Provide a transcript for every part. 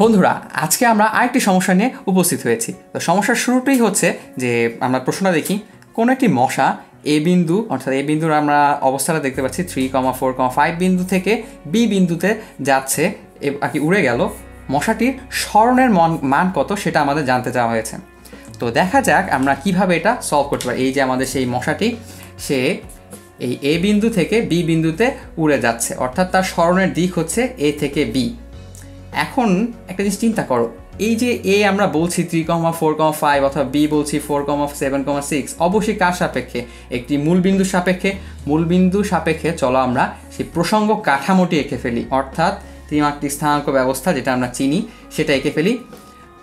বন্ধুরা, আজকে আমরা আরেকটি সমস্যা নিয়ে উপস্থিত হয়েছি। তো সমস্যার শুরুটাই হচ্ছে যে, আমরা প্রশ্নটা দেখি, কোনো একটি মশা এ বিন্দু, অর্থাৎ এ বিন্দুর আমরা অবস্থাটা দেখতে পাচ্ছি three comma four comma five বিন্দু থেকে বি বিন্দুতে যাচ্ছে আর কি উড়ে গেল। মশাটির স্মরণের মন, মান কত সেটা আমাদের জানতে চাওয়া হয়েছে। তো দেখা যাক আমরা কীভাবে এটা সলভ করতে পারি। এই যে আমাদের সেই মশাটি, সে এই এ বিন্দু থেকে বি বিন্দুতে উড়ে যাচ্ছে, অর্থাৎ তার স্মরণের দিক হচ্ছে এ থেকে বি এখন একটা জিনিস চিন্তা করো, এই যে এ আমরা বলছি three comma four comma five অথবা বি বলছি four comma seven comma six অবশ্যই কার সাপেক্ষে? একটি মূলবিন্দু সাপেক্ষে। মূলবিন্দু সাপেক্ষে চলো আমরা সেই প্রসঙ্গ কাঠামোটি এঁকে ফেলি। অর্থাৎ ত্রিমাত্রিক স্থানাঙ্ক ব্যবস্থা যেটা আমরা চিনি, সেটা এঁকে ফেলি।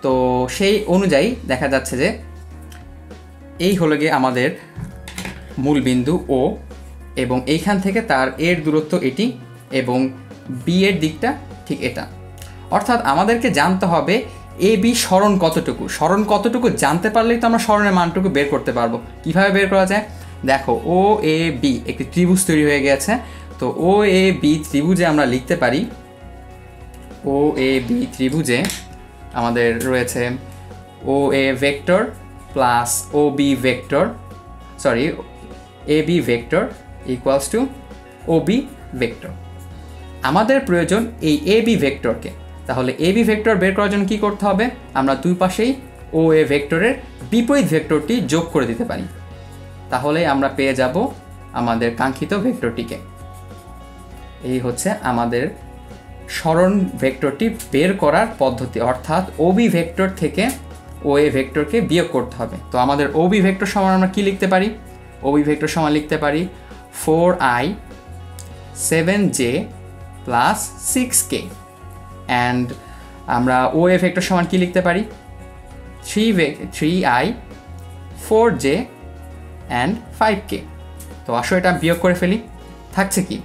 তো সেই অনুযায়ী দেখা যাচ্ছে যে এই হলো গিয়ে আমাদের মূল বিন্দু ও এবং এইখান থেকে তার এর দূরত্ব এটি এবং বি এর দিকটা ঠিক এটা। অর্থাৎ আমাদেরকে জানতে হবে এ, বি, স্মরণ কতটুকু? স্মরণ কতটুকু জানতে পারলেই তো আমরা স্মরণের মানটুকু বের করতে পারব। কীভাবে বের করা যায়? দেখো, ও, এ, বি, একটি ত্রিভুজ তৈরি হয়ে গেছে। তো ও, এ, বি ত্রিভুজে আমরা লিখতে পারি, ও, এ, বি ত্রিভুজে আমাদের রয়েছে O, A vector plus O, B vector, sorry, A, B vector equals to O, B vector. আমাদের প্রয়োজন এই এ, বি ভেক্টরকে। তাহলে এ বি ভেক্টর বের করার জন্য কী করতে হবে? আমরা দুই পাশেই ও এ ভেক্টরের বিপরীত ভেক্টরটি যোগ করে দিতে পারি। তাহলে আমরা পেয়ে যাব আমাদের কাঙ্ক্ষিত ভেক্টরটিকে। এই হচ্ছে আমাদের স্মরণ ভেক্টরটি বের করার পদ্ধতি। অর্থাৎ ওবি ভেক্টর থেকে ও এ ভেক্টরকে বিয়োগ করতে হবে। তো আমাদের ওবি ভেক্টর সমান আমরা কী লিখতে পারি? ওবি ভেক্টর সমান লিখতে পারি four i seven j plus six k. And আমরা ও এ ভেক্টর সমান কি লিখতে পারি? Three three i four j and five k তো আসো এটা বিয়োগ করে ফেলি। থাকছে কি?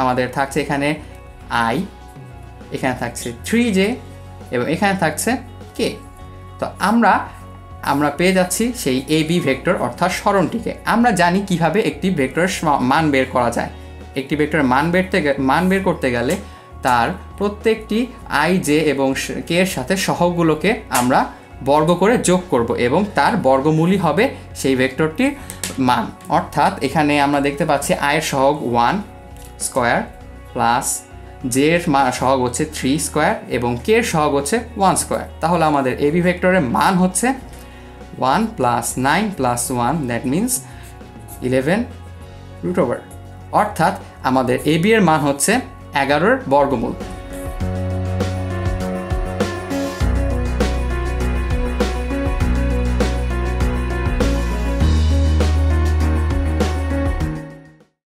আমাদের থাকছে এখানে আই এখানে থাকছে থ্রি জে এবং এখানে থাকছে কে তো আমরা আমরা পেয়ে যাচ্ছি সেই এ বি ভেক্টর অর্থাৎ স্মরণটিকে আমরা জানি কীভাবে একটি ভেক্টরের মান বের করা যায়। একটি ভেক্টরের মান বেরতে মান বের করতে গেলে তার প্রত্যেকটি আই, জে এবং কে এর সাথে সহগগুলোকে আমরা বর্গ করে যোগ করব এবং তার বর্গমূলই হবে সেই ভেক্টরটির মান। অর্থাৎ এখানে আমরা দেখতে পাচ্ছি আয়ের সহগ ওয়ান স্কোয়ার প্লাস জে এর সহগ হচ্ছে থ্রি স্কোয়ার এবং কে এর সহগ হচ্ছে ওয়ান স্কোয়ার। তাহলে আমাদের এবি ভেক্টরের মান হচ্ছে one plus nine plus one, that means eleven root over. অর্থাৎ আমাদের এবি এর মান হচ্ছে এগারোর বর্গমূল।